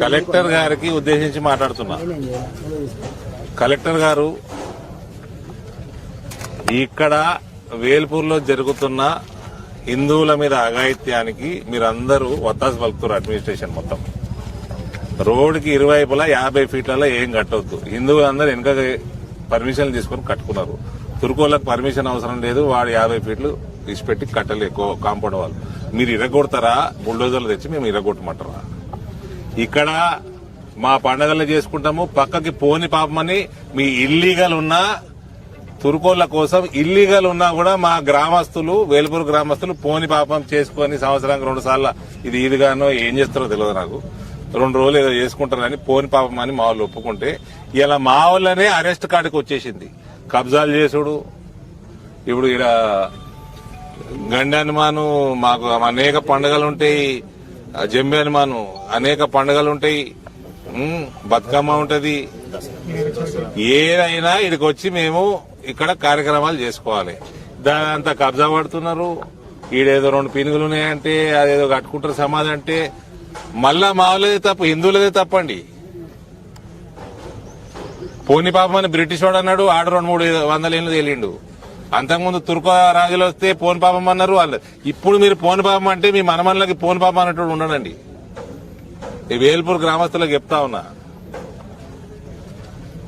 Collector గారికి ఉద్దేశించి మాట్లాడుతున్నా. కలెక్టర్ గారు ఇక్కడ వేల్పూర్లో జరుగుతున్న హిందువుల మీద అఘాయిత్యానికి మీరందరూ వత్తాసు పలుకుతారు అడ్మినిస్ట్రేషన్ మొత్తం. రోడ్డుకి ఇరువైపులా యాభై ఫీట్లలో ఏం కట్టవద్దు హిందువులందరూ వెనక పర్మిషన్ తీసుకొని కట్టుకున్నారు. తురుకోళ్ళకి పర్మిషన్ అవసరం లేదు వాడు యాభై ఫీట్లు ఇచ్చిపెట్టి కట్టలేదు కాంపౌండ్ వాళ్ళు మీరు ఇరగొడతారా? బుల్డోజర్లు తెచ్చి మేము ఇరగొట్టమంటారా? ఇక్కడ మా పండగలు చేసుకుంటాము. పక్కకి పోని పాపమని మీ ఇల్లీగల్ ఉన్నా తురుకోళ్ళ కోసం ఇల్లీగల్ ఉన్నా కూడా మా గ్రామస్తులు వేల్పూర్ గ్రామస్తులు పోని పాపం చేసుకొని సంవత్సరానికి రెండు సార్లు ఇది ఇదిగానో ఏం చేస్తారో తెలియదు నాకు. రెండు రోజులు ఏదో చేసుకుంటారని పోని పాపం అని మా వాళ్ళు ఒప్పుకుంటే ఇలా మా వాళ్ళనే అరెస్ట్ కాడికి వచ్చేసింది. కబ్జాలు చేసుడు. ఇప్పుడు ఇక్కడ గండి హనుమాను మాకు అనేక పండుగలు ఉంటాయి. జమ్మి హనుమాను అనేక పండుగలు ఉంటాయి బతుకమ్మ ఉంటది. ఏదైనా ఇక్కడికి వచ్చి మేము ఇక్కడ కార్యక్రమాలు చేసుకోవాలి. దాని అంతా కబ్జా పడుతున్నారు. ఈడేదో రెండు పినుగులు ఉన్నాయంటే అదేదో కట్టుకుంటారు సమాధి అంటే మళ్ళా మావులదే తప్పు హిందువులదే తప్పండి. పోని పాపమని బ్రిటిష్ వాడు అన్నాడు ఆడ రెండు మూడు వందల ఏళ్ళు తేలిండు. అంతకుముందు తుర్క రాజులు వస్తే పోన్ పాపం అన్నారు వాళ్ళు. ఇప్పుడు మీరు పోన్ పాపం అంటే మీ మనమన్లకి పోన్ పాపం అన్నట్టు ఉండడండి. ఈ వేల్పూర్ గ్రామస్తులకు చెప్తా ఉన్నా.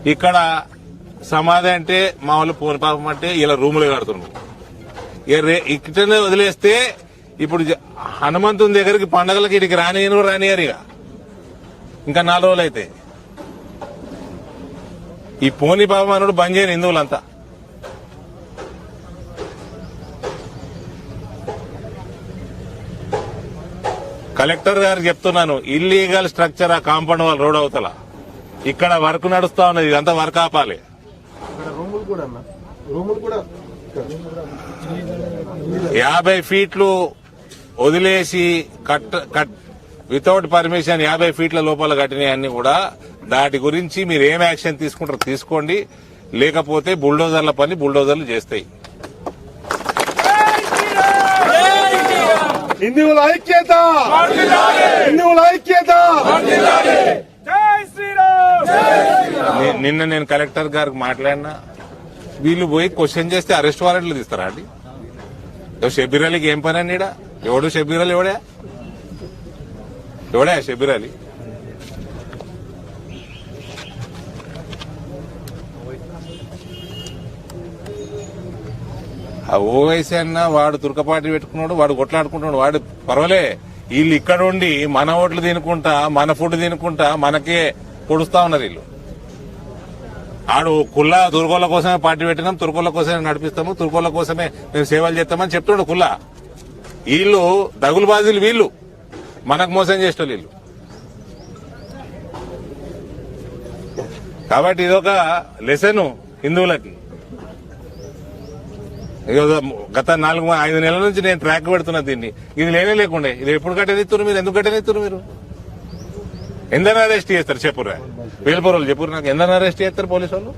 ఇక్కడ సమాధి అంటే మా వాళ్ళు పోని పాపం అంటే ఇలా రూములు కడుతున్నారు. ఇక్కడనే వదిలేస్తే ఇప్పుడు జ- హనుమంతుని దగ్గరికి పండగలకి ఇటుకి రానియను రానియరు ఇక. ఇంకా నాలుగు రోజులు అయితే ఈ పోని పాపం అనుడు బంద్ చేయని హిందువులంతా. కలెక్టర్ గారికి చెప్తున్నాను ఇల్లీగల్ స్ట్రక్చర్ ఆ కాంపౌండ్ వాళ్ళ రోడ్ అవతల. ఇక్కడ వర్క్ నడుస్తా ఉన్నది ఇదంతా వర్క్ ఆపాలి. యాభై ఫీట్లు వదిలేసి కట్ కట్ వితౌట్ పర్మిషన్ యాభై ఫీట్ల లోపల కట్టినవన్నీ కూడా దాటి గురించి మీరు ఏం యాక్షన్ తీసుకుంటారో తీసుకోండి. లేకపోతే బుల్డోజర్ల పని బుల్డోజర్లు చేస్తాయి. హిందువుల ఐక్యత! హిందువుల ఐక్యత! నిన్న నేను కలెక్టర్ గారికి మాట్లాడినా. వీళ్ళు పోయి క్వశ్చన్ చేస్తే అరెస్ట్ వారెంట్లు తీస్తారా అండి? ఏదో షబ్బీర్ అలీకి ఏం పని అండి? ఎవడు షబ్బీర్ అలీ ఎవడా? ఎవడా షబ్బీర్ అలీ? ఆ ఓవైసీ అన్న వాడు తుర్కపాటి పెట్టుకున్నాడు వాడు కొట్లాడుకుంటున్నాడు వాడు పర్వాలే. వీళ్ళు ఇక్కడ ఉండి మన ఓట్లు తినుకుంటా మన ఫుడ్ తినుకుంటా మనకే పొడుస్తా ఉన్నారు వీళ్ళు. ఆడు కుల్లా తురుకోళ్ళ కోసమే పార్టీ పెట్టినాం తురుకోళ్ళ కోసమే నడిపిస్తాము తురుకోళ్ళ కోసమే మేము సేవలు చేస్తామని చెప్తున్నాడు కుల్లా. వీళ్ళు దగులు బాజులు వీళ్ళు. మనకు మోసం చేసేటోళ్ళు వీళ్ళు. కాబట్టి ఇదొక లెసను హిందువులకి. గత నాలుగు ఐదు నెలల నుంచి నేను ట్రాక్ పెడుతున్నా దీన్ని. ఇది లేనే లేకుండే. ఇది ఎప్పుడు కట్టనిస్తున్నారు మీరు? ఎందుకు కట్టనిస్తున్నారు మీరు? ఎందరిని అరెస్ట్ చేస్తారు చెప్పురా. వేలుపూర్ చెప్పురు నాకు. ఎందరిని అరెస్ట్ చేస్తారు పోలీసు వాళ్ళు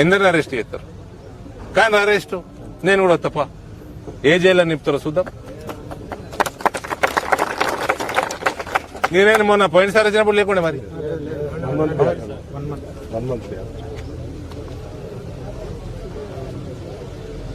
ఎందరిని అరెస్ట్ చేస్తారు. కానీ అరెస్ట్ నేను కూడా తప్ప ఏ జైల్లో నింపుతారో చూద్దాం. నేనే మొన్న పోయినసారి వచ్చినప్పుడు లేకుండే మరి.